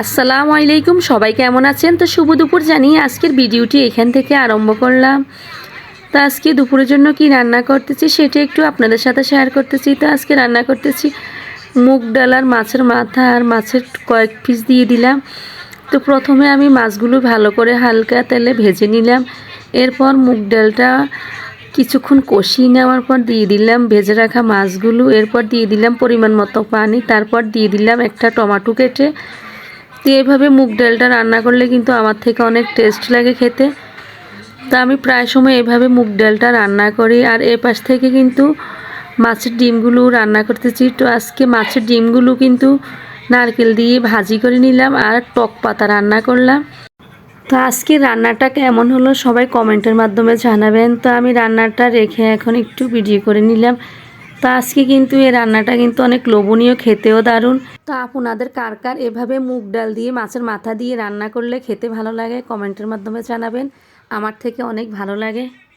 আসসালামু আলাইকুম, সবাই কেমন আছেন? তো শুভ দুপুর জানিয়ে আজকের ভিডিওটি এখান থেকে আরম্ভ করলাম। তো আজকে দুপুরের জন্য কি রান্না করতেছি সেটা একটু আপনাদের সাথে শেয়ার করতেছি। তো আজকে রান্না করতেছি মুগ ডাল আর মাছের মাথা আর মাছের কয়েক পিস দিয়ে দিলাম। তো প্রথমে আমি মাছগুলো ভালো করে হালকা তেলে ভেজে নিলাম। এরপর মুগ ডালটা কিছুক্ষণ কষিয়ে নেওয়ার পর দিয়ে দিলাম ভেজে রাখা মাছগুলো। এরপর দিয়ে দিলাম পরিমাণ মতো পানি। তারপর দিয়ে দিলাম একটা টমাটো কেটে তো এইভাবে মুগ ডালটা রান্না করলে কিন্তু আমার থেকে অনেক টেস্ট লাগে খেতে। তা আমি প্রায় সময় এভাবে মুগ ডালটা রান্না করি আর এ পাশ থেকে কিন্তু মাছের ডিমগুলো রান্না করতেছি। তো আজকে মাছের ডিমগুলো কিন্তু নারকেল দিয়ে ভাজি করে নিলাম আর টক পাতা রান্না করলাম। তো আজকে রান্নাটা কেমন হলো সবাই কমেন্টের মাধ্যমে জানাবেন। তো আমি রান্নাটা রেখে এখন একটু ভিডিও করে নিলাম। তো আজকে কিন্তু এই রান্নাটা কিন্তু অনেক লোভনীয়, খেতেও দারুণ। তো আপনাদের কার কার এভাবে মুগ ডাল দিয়ে, মাছের মাথা দিয়ে রান্না করলে খেতে ভালো লাগে, কমেন্টের মাধ্যমে জানাবেন। আমার থেকে অনেক ভালো লাগে।